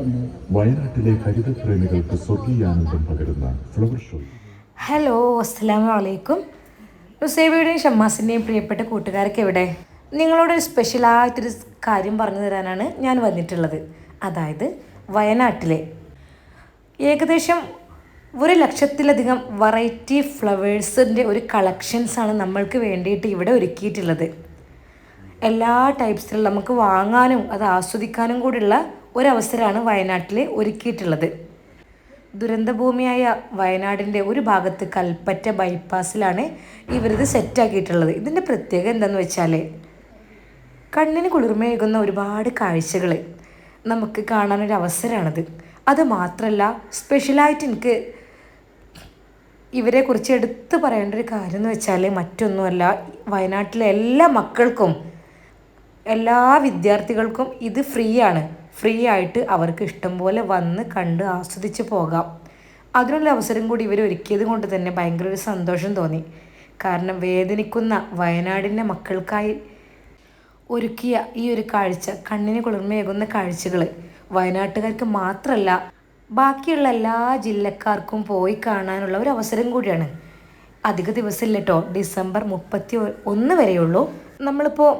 വയനാട്ടിലെ ഹരിതപ്രേമികൾക്ക് സ്വർഗീയാനന്ദം പകരുന്ന flower show hello അസ്സാം വലൈക്കും റുസേബിയുടെയും ഷമ്മാസിന്റെയും പ്രിയപ്പെട്ട കൂട്ടുകാർക്ക് എവിടെ? നിങ്ങളോടൊരു സ്പെഷ്യലായിട്ടൊരു കാര്യം പറഞ്ഞു തരാനാണ് ഞാൻ വന്നിട്ടുള്ളത്. അതായത് വയനാട്ടിലെ ഏകദേശം ഒരു ലക്ഷത്തിലധികം വെറൈറ്റി ഫ്ലവേഴ്സിന്റെ ഒരു കളക്ഷൻസാണ് നമ്മൾക്ക് വേണ്ടിയിട്ട് ഇവിടെ ഒരുക്കിയിട്ടുള്ളത്. എല്ലാ ടൈപ്സിലും നമുക്ക് വാങ്ങാനും അത് ആസ്വദിക്കാനും കൂടിയുള്ള ഒരവസരമാണ് വയനാട്ടിൽ ഒരുക്കിയിട്ടുള്ളത്. ദുരന്തഭൂമിയായ വയനാടിന്റെ ഒരു ഭാഗത്ത് കൽപ്പറ്റ ബൈപ്പാസിലാണ് ഇവരിത് സെറ്റാക്കിയിട്ടുള്ളത്. ഇതിന്റെ പ്രത്യേകത എന്താണെന്ന് വെച്ചാൽ കണ്ണിന് കുളിർമയേകുന്ന ഒരുപാട് കാഴ്ചകൾ നമുക്ക് കാണാനൊരു അവസരമാണത്. അത് മാത്രമല്ല സ്പെഷ്യലായിട്ട് എനിക്ക് ഇവരെക്കുറിച്ച് എടുത്തു പറയേണ്ട ഒരു കാര്യം എന്ന് വെച്ചാൽ മറ്റൊന്നുമല്ല വയനാട്ടിലെ എല്ലാ മക്കൾക്കും എല്ലാ വിദ്യാർത്ഥികൾക്കും ഇത് ഫ്രീ ആണ് ഫ്രീ ആയിട്ട് അവർക്ക് ഇഷ്ടം പോലെ വന്ന് കണ്ട് ആസ്വദിച്ച് പോകാം. അതിനുള്ള അവസരം കൂടി ഇവർ ഒരുക്കിയത് കൊണ്ട് തന്നെ ഭയങ്കര ഒരു സന്തോഷം തോന്നി. കാരണം വേദനിക്കുന്ന വയനാടിന്റെ മക്കൾക്കായി ഒരുക്കിയ ഈ ഒരു കാഴ്ച കണ്ണിന് കുളിർമയേകുന്ന കാഴ്ചകൾ വയനാട്ടുകാർക്ക് മാത്രമല്ല ബാക്കിയുള്ള എല്ലാ ജില്ലക്കാർക്കും പോയി കാണാനുള്ള ഒരു അവസരം കൂടിയാണ്. അധിക ദിവസമില്ല കേട്ടോ ഡിസംബർ മുപ്പത്തി ഒന്ന് വരെയുള്ളൂ. നമ്മളിപ്പോൾ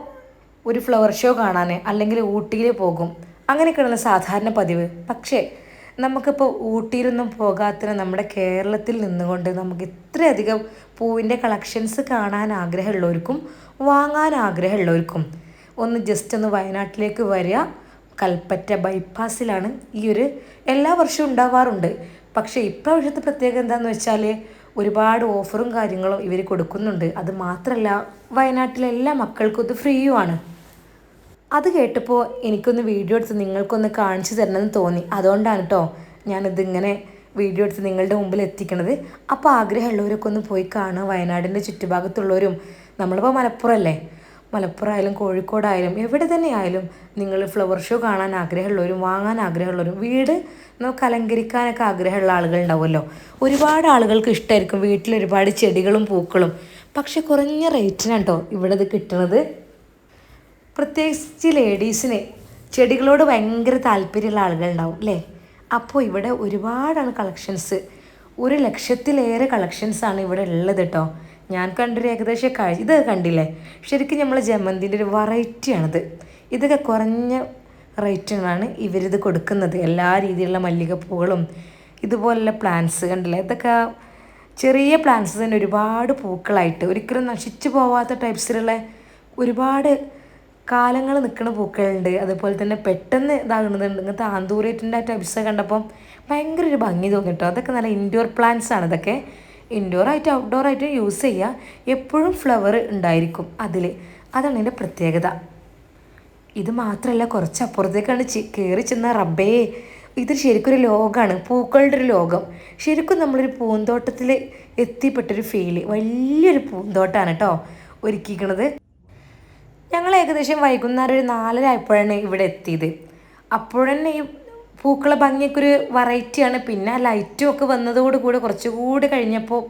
ഒരു ഫ്ലവർ ഷോ കാണാൻ അല്ലെങ്കിൽ ഊട്ടിയിൽ പോകും. അങ്ങനെയൊക്കെയാണ് സാധാരണ പതിവ്. പക്ഷേ നമുക്കിപ്പോൾ ഊട്ടിയിലൊന്നും പോകാത്തിന് നമ്മുടെ കേരളത്തിൽ നിന്നുകൊണ്ട് നമുക്ക് ഇത്രയധികം പൂവിന്റെ കളക്ഷൻസ് കാണാൻ ആഗ്രഹമുള്ളവർക്കും വാങ്ങാൻ ആഗ്രഹമുള്ളവർക്കും ഒന്ന് ജസ്റ്റ് ഒന്ന് വയനാട്ടിലേക്ക് വരിക. കൽപ്പറ്റ ബൈപ്പാസിലാണ് ഈ ഒരു എല്ലാ വർഷവും ഉണ്ടാവാറുണ്ട്. പക്ഷേ ഇപ്രാവശ്യത്തെ പ്രത്യേകത എന്താണെന്ന് വെച്ചാൽ ഒരുപാട് ഓഫറും കാര്യങ്ങളും ഇവർ കൊടുക്കുന്നുണ്ട്. അത് മാത്രമല്ല വയനാട്ടിലെ എല്ലാ മക്കൾക്കും ഇത് ഫ്രീയുമാണ് അത് കേട്ടപ്പോൾ എനിക്കൊന്ന് വീഡിയോ എടുത്ത് നിങ്ങൾക്കൊന്ന് കാണിച്ചു തരണമെന്ന് തോന്നി. അതുകൊണ്ടാണ് കേട്ടോ ഞാനിതിങ്ങനെ വീഡിയോ എടുത്ത് നിങ്ങളുടെ മുമ്പിൽ എത്തിക്കണത്. അപ്പോൾ ആഗ്രഹമുള്ളവരൊക്കെ ഒന്ന് പോയി കാണുക. വയനാടിന്റെ ചുറ്റുഭാഗത്തുള്ളവരും നമ്മളിപ്പോൾ മലപ്പുറം അല്ലേ മലപ്പുറം ആയാലും കോഴിക്കോടായാലും എവിടെ തന്നെ ആയാലും നിങ്ങൾ ഫ്ലവർ ഷോ കാണാൻ ആഗ്രഹമുള്ളവരും വാങ്ങാൻ ആഗ്രഹമുള്ളവരും വീട് നമുക്ക് അലങ്കരിക്കാനൊക്കെ ആഗ്രഹമുള്ള ആളുകൾ ഉണ്ടാവുമല്ലോ ഒരുപാട് ആളുകൾക്ക് ഇഷ്ടമായിരിക്കും വീട്ടിൽ ഒരുപാട് ചെടികളും പൂക്കളും. പക്ഷെ കുറഞ്ഞ റേറ്റിനാണ് കേട്ടോ ഇവിടെ ഇത് കിട്ടുന്നത് പ്രത്യേകിച്ച് ലേഡീസിന് ചെടികളോട് ഭയങ്കര താല്പര്യമുള്ള ആളുകളുണ്ടാവും അല്ലേ? അപ്പോൾ ഇവിടെ ഒരുപാടാണ് കളക്ഷൻസ്. ഒരു ലക്ഷത്തിലേറെ ആണ് ഇവിടെ ഉള്ളത് കേട്ടോ ഞാൻ കണ്ടൊരു ഏകദേശം കഴി ഇത് കണ്ടില്ലേ? ശരിക്കും നമ്മൾ ജമന്തിന്റെ ഒരു വെറൈറ്റിയാണിത്. ഇതൊക്കെ കുറഞ്ഞ റേറ്റിനാണ് ഇവരിത് കൊടുക്കുന്നത്. എല്ലാ രീതിയിലുള്ള മല്ലികപ്പൂകളും ഇതുപോലുള്ള പ്ലാന്റ്സ് കണ്ടില്ലേ? ഇതൊക്കെ ചെറിയ പ്ലാന്റ്സ് തന്നെ ഒരുപാട് പൂക്കളായിട്ട് ഒരിക്കലും നശിച്ചു പോവാത്ത ടൈപ്സിലുള്ള ഒരുപാട് കാലങ്ങൾ നിൽക്കുന്ന പൂക്കളുണ്ട്. അതുപോലെ തന്നെ പെട്ടെന്ന് ഇതാകുന്നുണ്ട് ഇങ്ങനത്തെ ആന്തൂരേറ്റിന്റെ ആ ടൈപ്സ് കണ്ടപ്പം ഭയങ്കര ഒരു ഭംഗി തോന്നി കേട്ടോ അതൊക്കെ നല്ല ഇൻഡോർ പ്ലാന്റ്സ് ആണ്. ഇതൊക്കെ ഇൻഡോർ ആയിട്ട് ഔട്ട്ഡോർ ആയിട്ട് യൂസ് ചെയ്യുക എപ്പോഴും ഫ്ലവർ ഉണ്ടായിരിക്കും അതിൽ അതാണ് ഇതിന്റെ പ്രത്യേകത. ഇത് മാത്രമല്ല കുറച്ച് അപ്പുറത്തേക്കാണ് കയറി ചെന്ന റബ്ബേ. ഇത് ശരിക്കും ഒരു ലോകമാണ് പൂക്കളുടെ ഒരു ലോകം. ശരിക്കും നമ്മളൊരു പൂന്തോട്ടത്തിൽ എത്തിപ്പെട്ടൊരു ഫീൽ വലിയൊരു പൂന്തോട്ടമാണ് കേട്ടോ ഒരുക്കിക്കണത് ഞങ്ങൾ ഏകദേശം വൈകുന്നേരം ഒരു നാലര ആയപ്പോഴാണ് ഇവിടെ എത്തിയത്. അപ്പോഴന്നെ ഈ പൂക്കളെ ഭംഗിയൊക്കെ ഒരു വെറൈറ്റിയാണ് പിന്നെ ലൈറ്റും ഒക്കെ വന്നതോടുകൂടി കുറച്ചുകൂടി കഴിഞ്ഞപ്പോൾ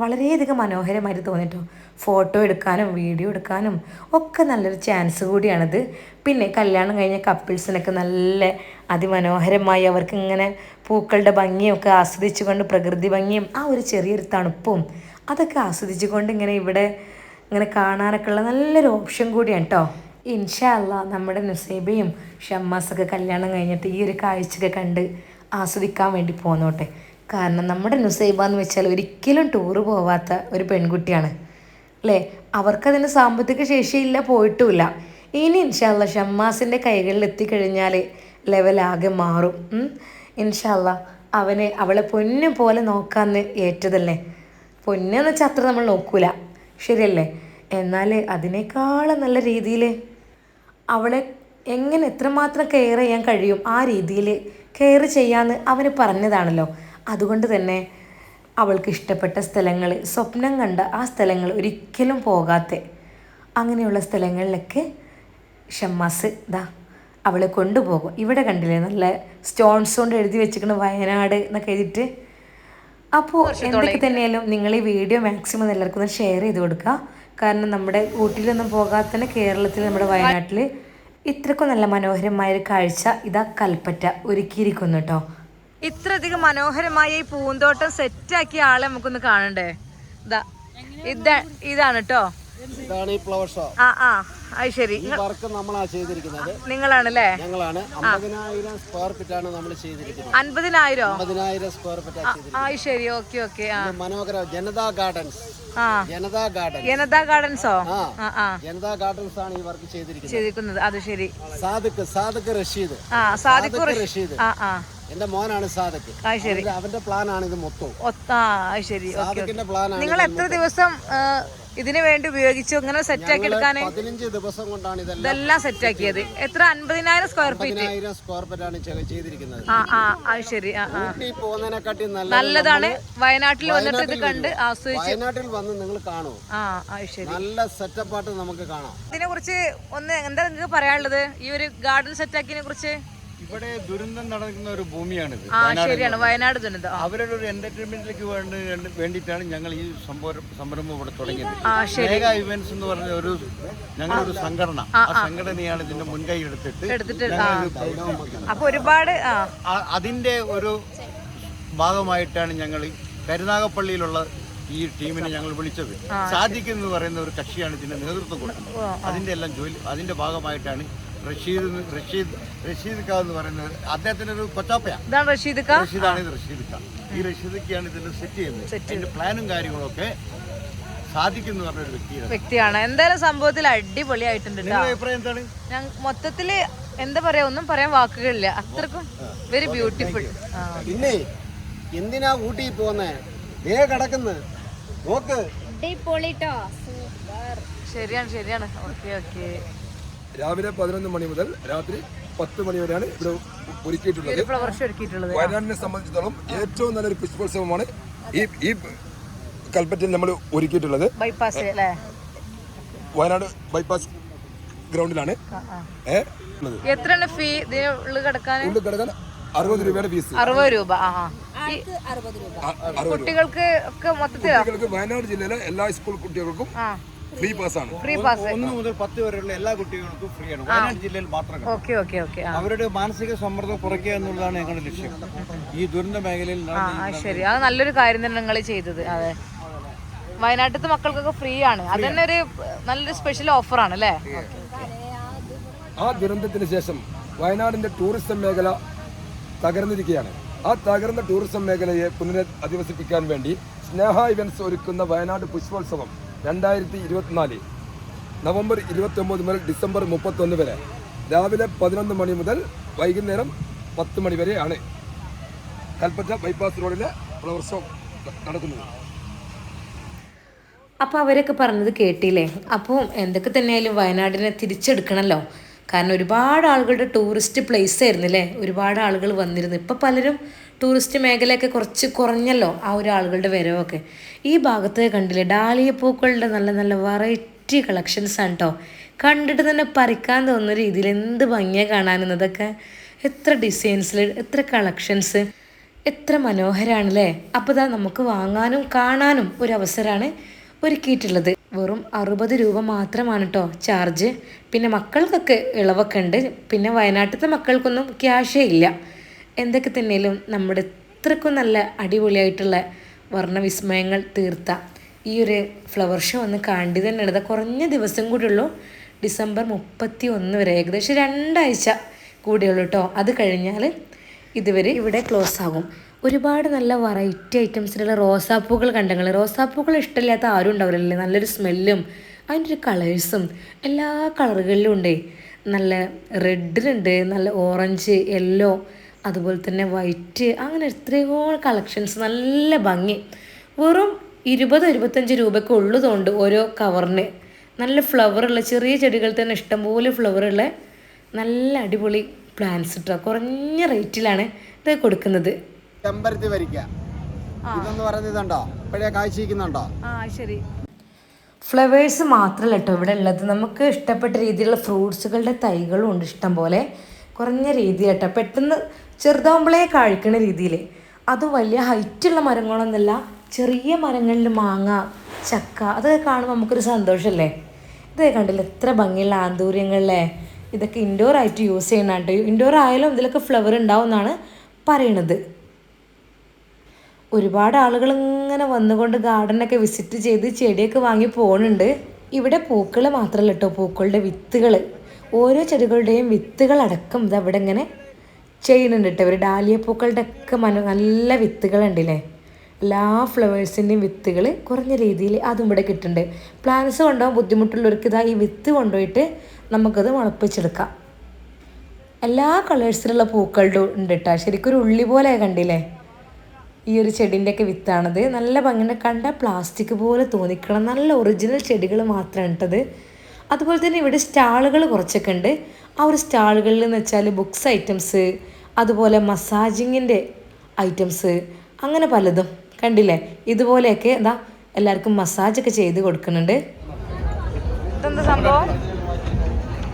വളരെയധികം മനോഹരമായിട്ട് തോന്നിട്ടോ. ഫോട്ടോ എടുക്കാനും വീഡിയോ എടുക്കാനും ഒക്കെ നല്ലൊരു ചാൻസ് കൂടിയാണിത്. പിന്നെ കല്യാണം കഴിഞ്ഞ കപ്പിൾസിനൊക്കെ നല്ല അതിമനോഹരമായി അവർക്ക് ഇങ്ങനെ പൂക്കളുടെ ഭംഗിയൊക്കെ ആസ്വദിച്ചുകൊണ്ട് പ്രകൃതി ഭംഗിയും ആ ഒരു ചെറിയൊരു തണുപ്പും അതൊക്കെ ആസ്വദിച്ചുകൊണ്ട് ഇങ്ങനെ ഇവിടെ ഇങ്ങനെ കാണാനൊക്കെ ഉള്ള നല്ലൊരു ഓപ്ഷൻ കൂടിയാണ് കേട്ടോ ഇൻഷാല്ല നമ്മുടെ നുസൈബയും ഷമ്മാസൊക്കെ കല്യാണം കഴിഞ്ഞിട്ട് ഈ ഒരു കാഴ്ചയൊക്കെ കണ്ട് ആസ്വദിക്കാൻ വേണ്ടി പോന്നോട്ടെ. കാരണം നമ്മുടെ നുസൈബ എന്ന് വെച്ചാൽ ഒരിക്കലും ടൂറ് പോവാത്ത ഒരു പെൺകുട്ടിയാണ്. അല്ലേ? അവർക്കതിന് സാമ്പത്തിക ശേഷിയില്ല പോയിട്ടുമില്ല. ഇനി ഇൻഷാല്ല ഷമ്മാസിന്റെ കൈകളിൽ എത്തിക്കഴിഞ്ഞാൽ ലെവലാകെ മാറും. ഇൻഷാല്ല അവനെ അവളെ പൊന്നു പോലെ നോക്കാമെന്ന് ഏറ്റതല്ലേ? പൊന്നെന്ന് വെച്ചാൽ അത്ര നമ്മൾ നോക്കൂല. ശരിയല്ലേ? എന്നാൽ അതിനേക്കാളും നല്ല രീതിയിൽ അവളെ എങ്ങനെ എത്രമാത്രം കെയർ ചെയ്യാൻ കഴിയും ആ രീതിയിൽ കെയർ ചെയ്യാമെന്ന് അവന് പറഞ്ഞതാണല്ലോ. അതുകൊണ്ട് തന്നെ അവൾക്ക് ഇഷ്ടപ്പെട്ട സ്ഥലങ്ങൾ സ്വപ്നം കണ്ട ആ സ്ഥലങ്ങൾ ഒരിക്കലും പോകാത്ത. അങ്ങനെയുള്ള സ്ഥലങ്ങളിലൊക്കെ ഷമ്മാസ് ദാ അവളെ കൊണ്ടുപോകും. ഇവിടെ കണ്ടില്ലേ നല്ല സ്റ്റോൺസ് കൊണ്ട് എഴുതി വെച്ചിരിക്കുന്ന വയനാട് എന്നൊക്കെ എഴുതിയിട്ട് അപ്പോൾ എന്തൊക്കെ തന്നെയാലും നിങ്ങൾ ഈ വീഡിയോ മാക്സിമം എല്ലാവർക്കും ഒന്ന് ഷെയർ ചെയ്ത് കൊടുക്കുക. കാരണം നമ്മുടെ ഊട്ടിയിലൊന്നും പോകാതെ തന്നെ കേരളത്തിൽ നമ്മുടെ വയനാട്ടിൽ ഇത്രക്കും നല്ല മനോഹരമായ ഒരു കാഴ്ച ഇതാ കൽപ്പറ്റ. ഒരുക്കിയിരിക്കുന്നു കേട്ടോ ഇത്രയധികം മനോഹരമായ ഈ പൂന്തോട്ടം സെറ്റ് സെറ്റാക്കിയ ആളെ നമുക്കൊന്ന് കാണണ്ടേ? ഇതാ ഇതാ ഇതാണ് കേട്ടോ ഇതാണ് ഈ ഫ്ലവർ ഷോ ആ ആ. അത് ശരി ഈ വർക്ക് നമ്മളാ ചെയ്തിരിക്കുന്നത്. നിങ്ങളാണല്ലേ? ഞങ്ങളാണ്. അമ്പതിനായിരം സ്ക്വയർ ഫീറ്റ് ആണ് നമ്മൾ ചെയ്തിരിക്കുന്നത്. അൻപതിനായിരോ അമ്പതിനായിരം സ്ക്വയർ ഫീറ്റ് ആ ശരി ഓക്കെ ഓക്കെ. ആ. ഇത് മനോഹര ജനതാ ഗാർഡൻസ് ആ. ജനതാ ഗാർഡൻ ജനതാ ഗാർഡൻസോ ജനതാ ആണ് ഈ വർക്ക് ചെയ്തിരിക്കുന്നത്. ചെയ്തിരിക്കുന്നത്. അത് ശരി. സാദിഖ് സാദിഖ് റഷീദ്. സാദിഖ് റഷീദ്. എന്റെ മോനാണ് ശരി. അവന്റെ- പ്ലാനാണ് പ്ലാൻ ആണ് ഇത് മൊത്തം ശരി. പ്ലാൻ ആണ് നിങ്ങൾ എത്ര ദിവസം ഇതിനു വേണ്ടി ഉപയോഗിച്ചു. ഇങ്ങനെ സെറ്റാക്കി ആക്കി പതിനഞ്ച് ദിവസം കൊണ്ടാണ് ഇതെല്ലാം ഇതെല്ലാം സെറ്റാക്കിയത് എത്ര? അൻപതിനായിരം സ്ക്വയർ ഫീറ്റ് സ്ക്വയർ ഫീറ്റ് ആണ് ചെയ്- ചെയ്തിരിക്കുന്നത്. ആ ആ അത് ശരി. ആ നല്ലതാണ്. വയനാട്ടിൽ വന്നിട്ട് ഇത് കണ്ട് ആസ്വദിച്ചു ആസ്വദിച്ച് വയനാട്ടിൽ വന്ന് നിങ്ങൾ കാണൂ. ആ അത് ശരി. നല്ല സെറ്റപ്പായിട്ട് നമുക്ക് കാണാം. ഇതിനെ കുറിച്ച് ഒന്ന് എന്താ നിങ്ങൾക്ക് പറയാനുള്ളത്? ഈ ഒരു ഗാർഡൻ സെറ്റാക്കിനെ കുറിച്ച് ഇവിടെ ദുരന്തം നടക്കുന്ന ഒരു ഭൂമിയാണിത്. ആ ശരിയാണ്. വയനാട് ദുരന്തം. ആ, അവരുടെ ഒരു എന്റർടൈൻമെന്റിലേക്ക് വേണ്ടി വേണ്ടിയിട്ടാണ് ഞങ്ങൾ ഈ സംഭവം സംരംഭം ഇവിടെ തുടങ്ങിയത്. ആ ശരി. മേഘ ഇവന്റ്സ് എന്ന് പറഞ്ഞ ഒരു ഞങ്ങളൊരു സംഘടന. ആ സംഘടനയാണ് ഇതിന്റെ മുൻകൈ എടുത്തിട്ട് എടുത്തിട്ട് ആ. അപ്പൊ ഒരുപാട് ആ. ആ- അതിന്റെ ഒരു ഭാഗമായിട്ടാണ് ഞങ്ങൾ കരുനാഗപ്പള്ളിയിലുള്ള ഈ ടീമിനെ ഞങ്ങൾ വിളിച്ചത്. സാദിഖ് എന്ന് പറയുന്ന ഒരു കക്ഷിയാണ് ഇതിന്റെ നേതൃത്വം കൊടുക്കുന്നത്. അതിന്റെ എല്ലാം ജോലി അതിന്റെ ഭാഗമായിട്ടാണ് റഷീദ് റഷീദ് റഷീദ് ഖാ എന്ന് പറയുന്നത് അദ്ദേഹത്തിന്റെ ഒരു കൊച്ചാപ്പയാണ് ഇതാണ് റഷീദ് ഖാ റഷീദാണ് ഇത് റഷീദ് ഖാൻ. ഈ റഷീദൊക്കെയാണ് ഇതിന്റെ സെറ്റ് ചെയ്യുന്നത്. അതിന്റെ പ്ലാനും കാര്യങ്ങളൊക്കെ സാധിക്കുന്നു പറഞ്ഞൊരു വ്യക്തിയാണ്. വ്യക്തിയാണ്. എന്തായാലും സംഭവത്തിൽ അടിപൊളിയായിട്ടുണ്ട് അഭിപ്രായം എന്താണ്? ഞാൻ മൊത്തത്തിൽ എന്താ പറയാ ഒന്നും പറയാൻ വാക്കുകളില്ല. അത്രക്കും വെരി ബ്യൂട്ടിഫുൾ പിന്നെ എന്തിനാ ഊട്ടി പോന്നേ ദേ കിടക്കുന്നു. നോക്ക്. ശരിയാണ് ശരിയാണ്. Okay okay. രാവിലെ പതിനൊന്ന് മണി മുതൽ രാത്രി പത്ത് മണി വരെയാണ് ഇവിടെ ഒരുക്കിയിട്ടുള്ളത്. വയനാടിനെ സംബന്ധിച്ചിടത്തോളം ഏറ്റവും നല്ലൊരു പുഷ്പോത്സവമാണ് ഈ ഈ കൽപ്പറ്റയിൽ നമ്മൾ ഒരുക്കിയിട്ടുള്ളത്. ബൈപ്പാസ് അല്ലേ? വയനാട് ബൈപ്പാസ് ഗ്രൗണ്ടിലാണ് എത്രയാണ് ഫീ ഇതിനുള്ളിൽ കിടക്കാൻ? ഉള്ളിൽ കിടക്കാൻ അറുപത് രൂപയുടെ ഫീസ് അറുപത് രൂപ കുട്ടികൾക്ക് ഒക്കെ മൊത്തത്തിൽ കുട്ടികൾക്ക് വയനാട് ജില്ലയിലെ എല്ലാ സ്കൂൾ കുട്ടികൾക്കും ആ. ഫ്രീ പാസ് ആണ്. ഫ്രീ പാസ് ഒന്ന് മുതൽ പത്ത് വരെയുള്ള എല്ലാ കുട്ടികൾക്കും ഫ്രീ ആണ്. വയനാട് ജില്ലയിൽ മാത്രം ഓക്കെ ഓക്കെ ഓക്കെ അവരുടെ മാനസിക സമ്മർദ്ദം കുറയ്ക്കുക എന്നുള്ളതാണ് ഞങ്ങളുടെ ലക്ഷ്യം. ഈ ദുരന്ത മേഖലയിൽ ശരി. അത് നല്ലൊരു കാര്യം തന്നെ നിങ്ങൾ ചെയ്തത്. അതെ. വയനാട്ടിലത്തെ മക്കൾക്കൊക്കെ ഫ്രീ ആണ്. അത് തന്നെ ഒരു നല്ലൊരു സ്പെഷ്യൽ ഓഫർ ആണ് അല്ലേ? ആ ദുരന്തത്തിന് ശേഷം വയനാടിന്റെ ടൂറിസം മേഖല തകർന്നിരിക്കുകയാണ്. ആ തകർന്ന ടൂറിസം മേഖലയെ പുനരധിവസിപ്പിക്കാൻ വേണ്ടി സ്നേഹ ഇവന്റ്സ് ഒരുക്കുന്ന വയനാട് പുഷ്പോത്സവം രണ്ടായിരത്തി ഇരുപത്തിനാല് നവംബർ ഇരുപത്തി ഒമ്പത് മുതൽ ഡിസംബർ മുപ്പത്തൊന്ന് വരെ രാവിലെ പതിനൊന്ന് മണി മുതൽ വൈകുന്നേരം പത്ത് മണി വരെയാണ് കൽപ്പറ്റ ബൈപ്പാസ് റോഡിലെ ഫ്ലവർ ഷോ നടക്കുന്നത്. അപ്പോൾ അവരൊക്കെ പറഞ്ഞത് കേട്ടില്ലേ? അപ്പോൾ എന്തൊക്കെ തന്നെയായാലും വയനാടിനെ തിരിച്ചെടുക്കണമല്ലോ കാരണം ഒരുപാട് ആളുകളുടെ ടൂറിസ്റ്റ് പ്ലേസ് ആയിരുന്നു അല്ലേ ഒരുപാട് ആളുകൾ വന്നിരുന്നു. ഇപ്പോൾ പലരും ടൂറിസ്റ്റ് മേഖലയൊക്കെ കുറച്ച് കുറഞ്ഞല്ലോ ആ ഒരു ആളുകളുടെ വരവൊക്കെ. ഈ ഭാഗത്ത് കണ്ടില്ലേ ഡാലിയ പൂക്കളുടെ നല്ല നല്ല വെറൈറ്റി കളക്ഷൻസ് ആണ് കേട്ടോ കണ്ടിട്ട് തന്നെ പറിക്കാൻ തോന്നുന്ന രീതിയിൽ എന്ത് ഭംഗിയാണ് കാണാനെന്നതൊക്കെ എത്ര ഡിസൈൻസിൽ എത്ര കളക്ഷൻസ് എത്ര മനോഹരമാണല്ലേ അപ്പോൾ ഇതാ നമുക്ക് വാങ്ങാനും കാണാനും ഒരു അവസരമാണ് ഒരുക്കിയിട്ടുള്ളത്. വെറും അറുപത് രൂപ മാത്രമാണ് കേട്ടോ ചാർജ്. പിന്നെ മക്കൾക്കൊക്കെ ഇളവൊക്കെ ഉണ്ട്. പിന്നെ വയനാട്ടിലത്തെ മക്കൾക്കൊന്നും ക്യാഷേ ഇല്ല. എന്തൊക്കെ തന്നെയാലും നമ്മുടെ ഇത്രക്കും നല്ല അടിപൊളിയായിട്ടുള്ള വർണവിസ്മയങ്ങൾ തീർത്ത ഈ ഒരു ഫ്ലവർ ഷോ ഒന്ന് കണ്ടു തന്നെ എടുത്ത കുറഞ്ഞ ദിവസം കൂടിയുള്ളൂ ഡിസംബർ മുപ്പത്തി ഒന്ന് വരെ. ഏകദേശം രണ്ടാഴ്ച കൂടിയുള്ളൂ കേട്ടോ അത് കഴിഞ്ഞാൽ ഇതുവരെ ഇവിടെ ക്ലോസ് ആകും. ഒരുപാട് നല്ല വെറൈറ്റി ഐറ്റംസിലുള്ള റോസാപ്പൂക്കൾ കണ്ടങ്ങൾ. റോസാപ്പൂക്കൾ ഇഷ്ടമില്ലാത്ത ആരും ഉണ്ടാവില്ലല്ലേ? നല്ലൊരു സ്മെല്ലും അതിന്റെ ഒരു കളേഴ്സും എല്ലാ കളറുകളിലും ഉണ്ട്. നല്ല റെഡിലുണ്ട് നല്ല ഓറഞ്ച് യെല്ലോ അതുപോലെ തന്നെ വൈറ്റ് അങ്ങനെ എത്രയോ കളക്ഷൻസ് നല്ല ഭംഗി. വെറും ഇരുപത് ഇരുപത്തഞ്ച് രൂപയ്ക്ക് ഉള്ളതുകൊണ്ട് ഓരോ കവറിന് നല്ല ഫ്ലവറുള്ള ചെറിയ ചെടികൾ തന്നെ ഇഷ്ടംപോലെ ഫ്ലവറുള്ള നല്ല അടിപൊളി പ്ലാന്റ്സ് കേട്ടോ കുറഞ്ഞ റേറ്റിലാണ് ഇത് കൊടുക്കുന്നത്. ചെമ്പരത്തി വരിക്ക. ഇതെന്ന് പറയുന്നത് ഇതുണ്ടോ? ഇപ്പോഴേ കാഴ്ചയിക്കുന്നുണ്ടോ ആ ശരി. ഫ്ലവേഴ്സ് മാത്രമല്ല കേട്ടോ ഇവിടെ ഉള്ളത്. നമുക്ക് ഇഷ്ടപ്പെട്ട രീതിയിലുള്ള ഫ്രൂട്ട്സുകളുടെ തൈകളും ഉണ്ട് ഇഷ്ടം പോലെ കുറഞ്ഞ രീതിയിൽ കേട്ടോ പെട്ടെന്ന് ചെറുതാവുമ്പോഴേ കാഴ്ക്കണ രീതിയിൽ അത് വലിയ ഹൈറ്റുള്ള മരങ്ങളൊന്നുമല്ല. ചെറിയ മരങ്ങളിൽ മാങ്ങ ചക്ക അതൊക്കെ കാണുമ്പോൾ നമുക്കൊരു സന്തോഷമല്ലേ ഇത് കണ്ടില്ല? എത്ര ഭംഗിയുള്ള ആന്തൂര്യങ്ങളിലെ ഇതൊക്കെ ഇൻഡോർ ആയിട്ട് യൂസ് ചെയ്യണാട്ടോ ഇൻഡോർ ആയാലും ഇതിലൊക്കെ ഫ്ലവർ ഉണ്ടാവും എന്നാണ് പറയണത്. ഒരുപാട് ആളുകൾ ഇങ്ങനെ വന്നുകൊണ്ട് ഗാർഡനൊക്കെ വിസിറ്റ് ചെയ്ത് ചെടിയൊക്കെ വാങ്ങി പോകുന്നുണ്ട് ഇവിടെ പൂക്കൾ മാത്രമല്ല കേട്ടോ പൂക്കളുടെ വിത്തുകൾ ഓരോ ചെടികളുടെയും വിത്തുകളടക്കം ഇത് അവിടെ ഇങ്ങനെ ചെയ്യുന്നുണ്ട് കേട്ടോ ഇവർ ഡാലിയ പൂക്കളുടെ ഒക്കെ മന നല്ല വിത്തുകളുണ്ടല്ലേ എല്ലാ ഫ്ലവേഴ്സിന്റെയും വിത്തുകൾ കുറഞ്ഞ രീതിയിൽ അതും ഇവിടെ കിട്ടുന്നുണ്ട്. പ്ലാന്റ്സ് കൊണ്ടുപോകാൻ ബുദ്ധിമുട്ടുള്ളവർക്ക് ഇതാ ഈ വിത്ത് കൊണ്ടുപോയിട്ട് നമുക്കത് മുളപ്പിച്ചെടുക്കാം. എല്ലാ കളേഴ്സിലുള്ള പൂക്കളുടെ ഉണ്ട് കേട്ടോ ശരിക്കും ഒരു ഉള്ളി പോലെ കണ്ടില്ലേ? ഈ ഒരു ചെടീന്റെയൊക്കെ വിത്താണത്. നല്ല ഭംഗിയുടെ കണ്ട പ്ലാസ്റ്റിക് പോലെ തോന്നിക്കണം. നല്ല ഒറിജിനൽ ചെടികൾ മാത്രമാണ് ഇട്ടത് അതുപോലെ തന്നെ ഇവിടെ സ്റ്റാളുകൾ കുറച്ചൊക്കെ ഉണ്ട്. ആ ഒരു സ്റ്റാളുകളിൽ എന്ന് വെച്ചാൽ ബുക്സ് ഐറ്റംസ് അതുപോലെ മസാജിങ്ങിന്റെ ഐറ്റംസ് അങ്ങനെ പലതും കണ്ടില്ലേ? ഇതുപോലെയൊക്കെ എന്താ എല്ലാവർക്കും മസാജൊക്കെ ചെയ്ത് കൊടുക്കുന്നുണ്ട്. ഇതെന്താ സംഭവം?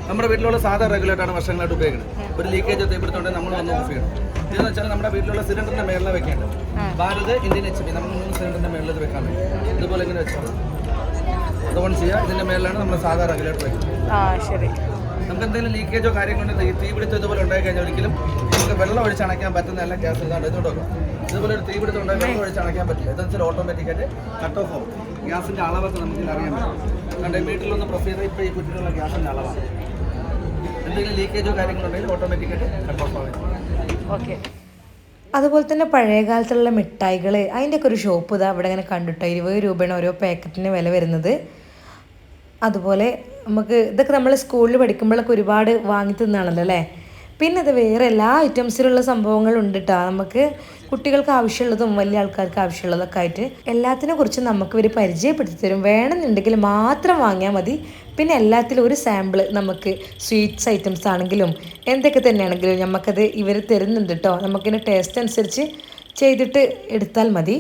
നമ്മുടെ വീട്ടിലുള്ള സാധാ റെഗുലേറ്ററാണ് വർഷങ്ങളായിട്ട് ഉപയോഗിക്കുന്നത്. ഒരു ലീക്കേജ് തീപിടുത്തുണ്ടെങ്കിൽ നമ്മൾ വന്ന് ഓഫ് ചെയ്യണം. ഇതെന്ന് വെച്ചാൽ നമ്മുടെ വീട്ടിലുള്ള സിലിണ്ടറിന്റെ മേളിൽ വെക്കേണ്ടത്. ഭാരത് ഇന്ത്യൻ എച്ച് പി നമ്മൾ മൂന്ന് സിലിണ്ടറിന്റെ മേളിൽ ഇത് വെക്കാൻ ഇതുപോലെ ഇങ്ങനെ വെച്ചാൽ അത് ഓൺ ചെയ്യുക ഇതിന്റെ മേളിലാണ് നമ്മൾ സാധാരണ റെഗുലേറ്റർ വെക്കുന്നത്. നമുക്ക് എന്തെങ്കിലും ലീക്കേജോ കാര്യങ്ങളോ ഈ തീപിടുത്തം ഇതുപോലെ ഉണ്ടായി കഴിഞ്ഞാൽ ഒരിക്കലും നമുക്ക് വെള്ളം ഒഴിച്ച് അണയ്ക്കാൻ പറ്റുന്ന എല്ലാ ഗ്യാസ് ഇതാണ് ഇതുകൊണ്ട് നോക്കാം ഇതുപോലെ ഒരു തീപിടുത്തം ഉണ്ടായി വെള്ളം ഒഴിച്ച് അണയ്ക്കാൻ പറ്റില്ല. എന്താ വെച്ചാൽ ഓട്ടോമാറ്റിക്കായിട്ട് കട്ട് ഓഫ് ആവും. ഗ്യാസിന്റെ അളവൊക്കെ നമുക്ക് അറിയാൻ പറ്റും. കണ്ടേ വീട്ടിലൊന്ന് പ്രസ് ചെയ്താൽ ഇപ്പോൾ ഈ കുറ്റിയിലുള്ള ഗ്യാസിന്റെ അളവാണ്. എന്തെങ്കിലും ലീക്കേജോ കാര്യങ്ങളുണ്ടെങ്കിൽ ഓട്ടോമാറ്റിക്കായിട്ട് കട്ട് ഓഫ് ആവും. ഓക്കെ. അതുപോലെ തന്നെ പഴയ കാലത്തുള്ള മിഠായികൾ അതിന്റെയൊക്കെ ഒരു ഷോപ്പ് ഇതാ അവിടെ ഇങ്ങനെ കണ്ടിട്ടോ? ഇരുപത് രൂപയാണ് ഓരോ പാക്കറ്റിന് വില വരുന്നത്. അതുപോലെ നമുക്ക് ഇതൊക്കെ നമ്മൾ സ്കൂളിൽ പഠിക്കുമ്പോഴൊക്കെ ഒരുപാട് വാങ്ങി തിന്നാണല്ലോ അല്ലേ? പിന്നെ ഇത് വേറെ എല്ലാ ഐറ്റംസിലുള്ള സംഭവങ്ങളും ഉണ്ട് കേട്ടോ നമുക്ക് കുട്ടികൾക്ക് ആവശ്യമുള്ളതും വലിയ ആൾക്കാർക്ക് ആവശ്യമുള്ളതൊക്കെ ആയിട്ട് എല്ലാത്തിനെ കുറിച്ച് നമുക്ക് ഇവർ പരിചയപ്പെടുത്തി തരും. വേണമെന്നുണ്ടെങ്കിൽ മാത്രം വാങ്ങിയാൽ മതി. പിന്നെ എല്ലാത്തിലും ഒരു സാമ്പിൾ നമുക്ക് സ്വീറ്റ്സ് ഐറ്റംസ് ആണെങ്കിലും എന്തൊക്കെ തന്നെയാണെങ്കിലും നമുക്കത് ഇവർ തരുന്നുണ്ട് കേട്ടോ നമുക്കിന് ടേസ്റ്റ് അനുസരിച്ച് ചെയ്തിട്ട് എടുത്താൽ മതി.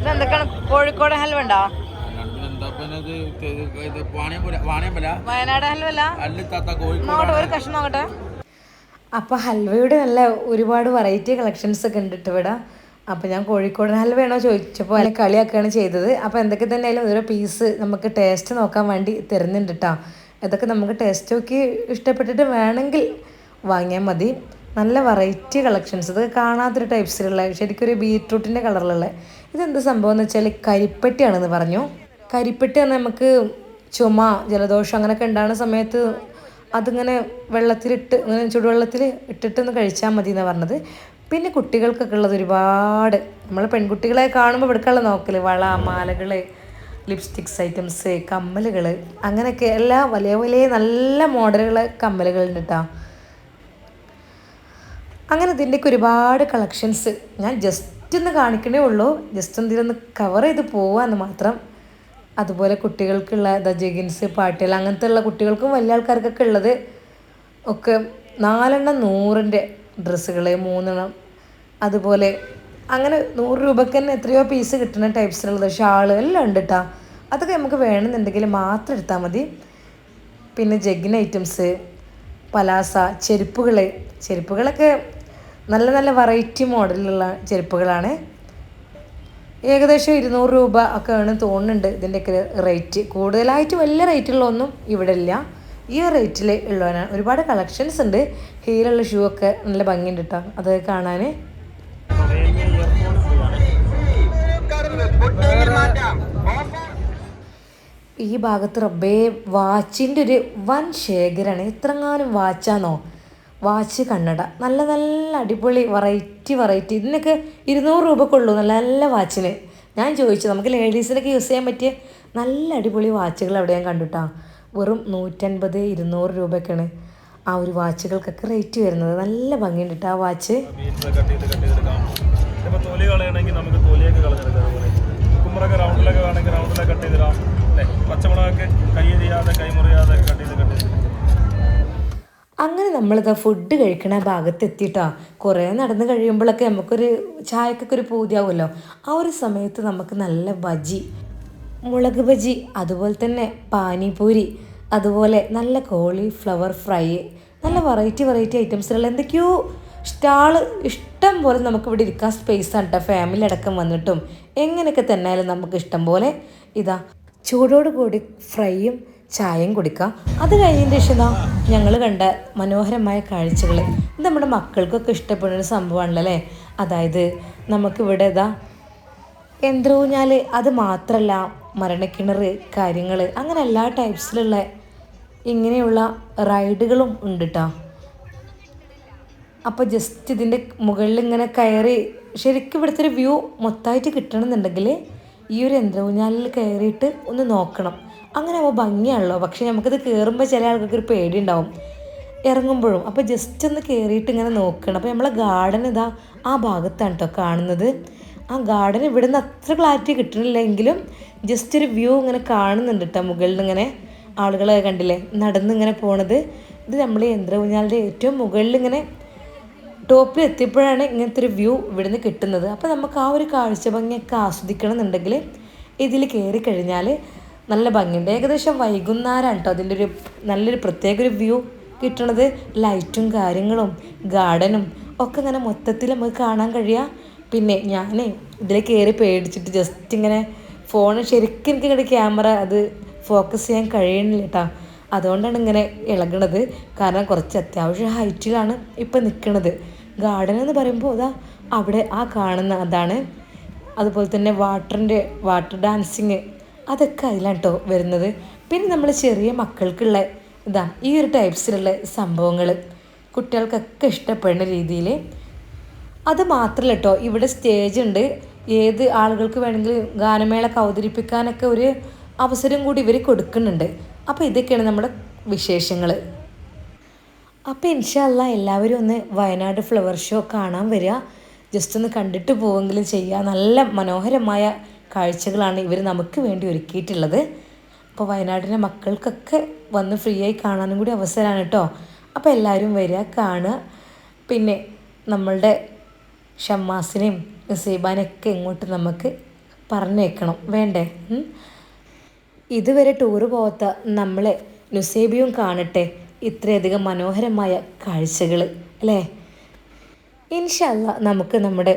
ഇതെന്തൊക്കെയാണ്? കോഴിക്കോട് ഹൽവ ഉണ്ടോ വയനാട് ഹൽവ അല്ല നോക്കട്ടെ ഒരു കഷ്ണം നോക്കട്ടെ അപ്പോൾ ഹൽവയുടെ നല്ല ഒരുപാട് വെറൈറ്റി കളക്ഷൻസ് ഒക്കെ ഉണ്ട് കേട്ടോ ഇവിടെ. അപ്പോൾ ഞാൻ കോഴിക്കോടൻ ഹൽവയാണോ ചോദിച്ചപ്പോൾ അതിനെ കളിയാക്കുകയാണ് ചെയ്തത്. അപ്പോൾ എന്തൊക്കെ തന്നെ ആയാലും ഓരോ പീസ് നമുക്ക് ടേസ്റ്റ് നോക്കാൻ വേണ്ടി തരുന്നുണ്ട് കേട്ടോ ഇതൊക്കെ നമുക്ക് ടേസ്റ്റ് നോക്കി ഇഷ്ടപ്പെട്ടിട്ട് വേണമെങ്കിൽ വാങ്ങിയാൽ മതി. നല്ല വെറൈറ്റി കളക്ഷൻസ് ഇത് കാണാത്തൊരു ടൈപ്സിലുള്ള ശരിക്കും ഒരു ബീട്രൂട്ടിന്റെ കളറിലുള്ള ഇതെന്ത് സംഭവം എന്ന് വെച്ചാൽ കരിപ്പെട്ടിയാണെന്ന് പറഞ്ഞു. കരിപ്പെട്ടി എന്ന് നമുക്ക് ചുമ ജലദോഷം അങ്ങനെയൊക്കെ ഉണ്ടാകുന്ന സമയത്ത് അതിങ്ങനെ വെള്ളത്തിലിട്ട് ഇങ്ങനെ ചുടുവെള്ളത്തിൽ ഇട്ടിട്ടൊന്ന് കഴിച്ചാൽ മതി എന്നാണ് പറഞ്ഞത്. പിന്നെ കുട്ടികൾക്കൊക്കെ ഉള്ളത് ഒരുപാട്. നമ്മൾ പെൺകുട്ടികളെ കാണുമ്പോൾ ഇവിടേക്കുള്ള നോക്കൽ വള മാലകൾ ലിപ്സ്റ്റിക്സ് ഐറ്റംസ് കമ്മലുകൾ അങ്ങനെയൊക്കെ എല്ലാ വലിയ വലിയ നല്ല മോഡലുകൾ കമ്മലുകളുണ്ട് കേട്ടോ അങ്ങനെ ഇതിന്റെയൊക്കെ ഒരുപാട് കളക്ഷൻസ് ഞാൻ ജസ്റ്റ് ഒന്ന് കാണിക്കണേ ഉള്ളൂ. ജസ്റ്റ് ഒന്ന് ഇതിലൊന്ന് കവർ ചെയ്ത് പോവാന്ന് മാത്രം. അതുപോലെ കുട്ടികൾക്കുള്ള ദ ജഗിൻസ് പാട്ടുകൾ അങ്ങനത്തെ ഉള്ള കുട്ടികൾക്കും വലിയ ആൾക്കാർക്കൊക്കെ ഉള്ളത്. ഒക്കെ നാലെണ്ണം നൂറിന്റെ ഡ്രസ്സുകൾ മൂന്നെണ്ണം. അതുപോലെ അങ്ങനെ നൂറ് രൂപയ്ക്ക് തന്നെ എത്രയോ പീസ് കിട്ടുന്ന ടൈപ്സിലുള്ളത് ഷാൾ എല്ലാം ഉണ്ട് കേട്ടോ അതൊക്കെ നമുക്ക് വേണമെന്നുണ്ടെങ്കിൽ മാത്രം എടുത്താൽ മതി. പിന്നെ ജഗ്ഗിൻ ഐറ്റംസ് പലാസ ചെരുപ്പുകൾ ചെരുപ്പുകളൊക്കെ നല്ല നല്ല വെറൈറ്റി മോഡലുള്ള ചെരുപ്പുകളാണ്. ഏകദേശം ഇരുന്നൂറ് രൂപ ഒക്കെ ആണ് തോന്നുന്നുണ്ട് ഇതിന്റെയൊക്കെ റേറ്റ് കൂടുതലായിട്ട് വലിയ റേറ്റുള്ളതൊന്നും ഇവിടെ ഇല്ല. ഈ റേറ്റിൽ ഉള്ളവനാണ് ഒരുപാട് കളക്ഷൻസ് ഉണ്ട്. ഹീലുള്ള ഷൂ ഒക്കെ നല്ല ഭംഗിയുണ്ട് കേട്ടോ അത് കാണാൻ ഈ ഭാഗത്ത് റബ്ബേ വാച്ചിന്റെ ഒരു വൻ ശേഖരമാണ് എത്രങ്ങാനും വാച്ചാന്നോ? വാച്ച് കണ്ണട. നല്ല നല്ല അടിപൊളി വെറൈറ്റി വെറൈറ്റി ഇതിനൊക്കെ ഇരുന്നൂറ് രൂപക്കുള്ളൂ നല്ല നല്ല വാച്ചിന് ഞാൻ ചോദിച്ചു നമുക്ക് ലേഡീസിനൊക്കെ യൂസ് ചെയ്യാൻ പറ്റിയ നല്ല അടിപൊളി വാച്ചുകൾ അവിടെ ഞാൻ കണ്ടുട്ടാ വെറും നൂറ്റൻപത് ഇരുന്നൂറ് രൂപയ്ക്കാണ് ആ ഒരു വാച്ചുകൾക്കൊക്കെ റേറ്റ് വരുന്നത്. നല്ല ഭംഗിയുണ്ട് കേട്ടോ ആ വാച്ച്. കുമ്പറൊക്കെ റൗണ്ടിലൊക്കെ വേണമെങ്കിൽ റൗണ്ടിലൊക്കെ കട്ട് ചെയ്തിടാം അല്ലേ? പച്ചമുളകൊക്കെ കൈ ചെയ്യാതെ കൈമുറിയാതെ കട്ട് ചെയ്ത് അങ്ങനെ നമ്മളിതാ ഫുഡ് കഴിക്കണ ഭാഗത്ത് എത്തിയിട്ടാ കുറേ നടന്ന് കഴിയുമ്പോഴൊക്കെ നമുക്കൊരു ചായക്കൊക്കെ ഒരു പൂതിയാവുമല്ലോ. ആ ഒരു സമയത്ത് നമുക്ക് നല്ല ബജി മുളക് ബജി അതുപോലെ തന്നെ പാനിപൂരി അതുപോലെ നല്ല കോളിഫ്ലവർ ഫ്രൈ നല്ല വെറൈറ്റി വെറൈറ്റി ഐറ്റംസിലുള്ള എന്തൊക്കെയോ സ്റ്റാൾ ഇഷ്ടം പോലെ നമുക്ക് ഇവിടെ ഇരിക്കാൻ സ്പേസ് ആണ് കേട്ടോ ഫാമിലി അടക്കം വന്നിട്ടും. എങ്ങനെയൊക്കെ തന്നെയാലും നമുക്ക് ഇഷ്ടം പോലെ ഇതാ ചൂടോട് കൂടി ഫ്രൈയും ചായയും കുടിക്കുക അത് കഴിഞ്ഞതിന് ശേഷം ഞങ്ങൾ കണ്ട മനോഹരമായ കാഴ്ചകൾ നമ്മുടെ മക്കൾക്കൊക്കെ ഇഷ്ടപ്പെടുന്ന ഒരു സംഭവമാണല്ലോ അല്ലേ? അതായത് നമുക്കിവിടെ ഇതാ യന്ത്രൂഞ്ഞാൽ അത് മാത്രമല്ല മരണക്കിണർ കാര്യങ്ങൾ അങ്ങനെ എല്ലാ ടൈപ്സിലുള്ള ഇങ്ങനെയുള്ള റൈഡുകളും ഉണ്ട് കേട്ടോ അപ്പോൾ ജസ്റ്റ് ഇതിന്റെ മുകളിൽ ഇങ്ങനെ കയറി ശരിക്കും ഇവിടുത്തെ ഒരു വ്യൂ മൊത്തമായിട്ട് കിട്ടണമെന്നുണ്ടെങ്കിൽ ഈ ഒരു യന്ത്രഊഞ്ഞാലിൽ കയറിയിട്ട് ഒന്ന് നോക്കണം. അങ്ങനെ ആകുമ്പോൾ ഭംഗിയാണല്ലോ. പക്ഷേ നമുക്കിത് കയറുമ്പോൾ ചില ആൾക്കൊക്കെ ഒരു പേടി ഉണ്ടാവും ഇറങ്ങുമ്പോഴും. അപ്പോൾ ജസ്റ്റ് ഒന്ന് കയറിയിട്ട് ഇങ്ങനെ നോക്കണം. അപ്പോൾ നമ്മളെ ഗാർഡൻ ഇതാ ആ ഭാഗത്താണ് കേട്ടോ കാണുന്നത്. ആ ഗാർഡൻ ഇവിടെ നിന്ന് അത്ര ക്ലാരിറ്റി കിട്ടണില്ലെങ്കിലും ജസ്റ്റ് ഒരു വ്യൂ ഇങ്ങനെ കാണുന്നുണ്ട് കേട്ടോ മുകളിൽ ഇങ്ങനെ ആളുകളെ കണ്ടില്ലേ? നടന്ന് ഇങ്ങനെ പോണത്. ഇത് നമ്മൾ യന്ത്രകുഞ്ഞാലിന്റെ ഏറ്റവും മുകളിൽ ഇങ്ങനെ ടോപ്പിൽ എത്തിയപ്പോഴാണ് ഇങ്ങനത്തെ ഒരു വ്യൂ ഇവിടുന്ന് കിട്ടുന്നത്. അപ്പോൾ നമുക്ക് ആ ഒരു കാഴ്ച ഭംഗിയൊക്കെ ആസ്വദിക്കണം എന്നുണ്ടെങ്കിൽ ഇതിൽ കയറി കഴിഞ്ഞാൽ നല്ല ഭംഗിയുണ്ട്. ഏകദേശം വൈകുന്നേരമാണ് കേട്ടോ അതിന്റെ ഒരു നല്ലൊരു പ്രത്യേക ഒരു വ്യൂ കിട്ടണത് ലൈറ്റും കാര്യങ്ങളും ഗാർഡനും ഒക്കെ ഇങ്ങനെ മൊത്തത്തിൽ നമുക്ക് കാണാൻ കഴിയുക പിന്നെ ഞാൻ ഇതിൽ കയറി പേടിച്ചിട്ട് ജസ്റ്റ് ഇങ്ങനെ ഫോൺ ശരിക്കും എനിക്ക് ഇങ്ങനെ ക്യാമറ അത് ഫോക്കസ് ചെയ്യാൻ കഴിയണില്ല കേട്ടോ അതുകൊണ്ടാണ് ഇങ്ങനെ ഇളകണത്. കാരണം കുറച്ച് അത്യാവശ്യം ഹൈറ്റിലാണ് ഇപ്പം നിൽക്കുന്നത് ഗാർഡൻ എന്ന് പറയുമ്പോൾ അതാ അവിടെ ആ കാണുന്ന അതാണ്. അതുപോലെ തന്നെ വാട്ടറിന്റെ വാട്ടർ ഡാൻസിങ് അതൊക്കെ അതിലാണ് കേട്ടോ വരുന്നത്. പിന്നെ നമ്മൾ ചെറിയ മക്കൾക്കുള്ള ഇതാ ഈ ഒരു ടൈപ്സിലുള്ള സംഭവങ്ങൾ കുട്ടികൾക്കൊക്കെ ഇഷ്ടപ്പെടുന്ന രീതിയിൽ അത് മാത്രമല്ല കേട്ടോ ഇവിടെ സ്റ്റേജ് ഉണ്ട്. ഏത് ആളുകൾക്ക് വേണമെങ്കിലും ഗാനമേളൊക്കെ അവതരിപ്പിക്കാനൊക്കെ ഒരു അവസരം കൂടി ഇവർ കൊടുക്കുന്നുണ്ട്. അപ്പോൾ ഇതൊക്കെയാണ് നമ്മുടെ വിശേഷങ്ങൾ അപ്പോൾ ഇൻഷല്ല എല്ലാവരും ഒന്ന് വയനാട് ഫ്ലവർ ഷോ കാണാൻ വരിക. ജസ്റ്റ് ഒന്ന് കണ്ടിട്ട് പോവെങ്കിലും ചെയ്യുക നല്ല മനോഹരമായ കാഴ്ചകളാണ് ഇവർ നമുക്ക് വേണ്ടി ഒരുക്കിയിട്ടുള്ളത്. അപ്പോൾ വയനാടിന്റെ മക്കൾക്കൊക്കെ വന്ന് ഫ്രീ ആയി കാണാനും കൂടി അവസരമാണ് കേട്ടോ അപ്പോൾ എല്ലാവരും വരിക കാണുക. പിന്നെ നമ്മളുടെ ഷമ്മാസിനെയും നസീബാനെയൊക്കെ ഇങ്ങോട്ട് നമുക്ക് പറഞ്ഞേക്കണം. വേണ്ടേ? ഇതുവരെ ടൂറ് പോകാത്ത നമ്മളെ നുസേബിയും കാണട്ടെ. ഇത്രയധികം മനോഹരമായ കാഴ്ചകൾ അല്ലേ? ഇൻഷല്ല നമുക്ക് നമ്മുടെ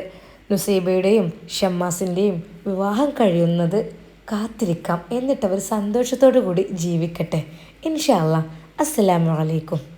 നുസൈബയുടെയും ഷമ്മാസിന്റെയും വിവാഹം കഴിയുന്നത് കാത്തിരിക്കാം. എന്നിട്ടവർ സന്തോഷത്തോടു കൂടി ജീവിക്കട്ടെ ഇൻഷാല്ല അസ്സലാമു അലൈക്കും.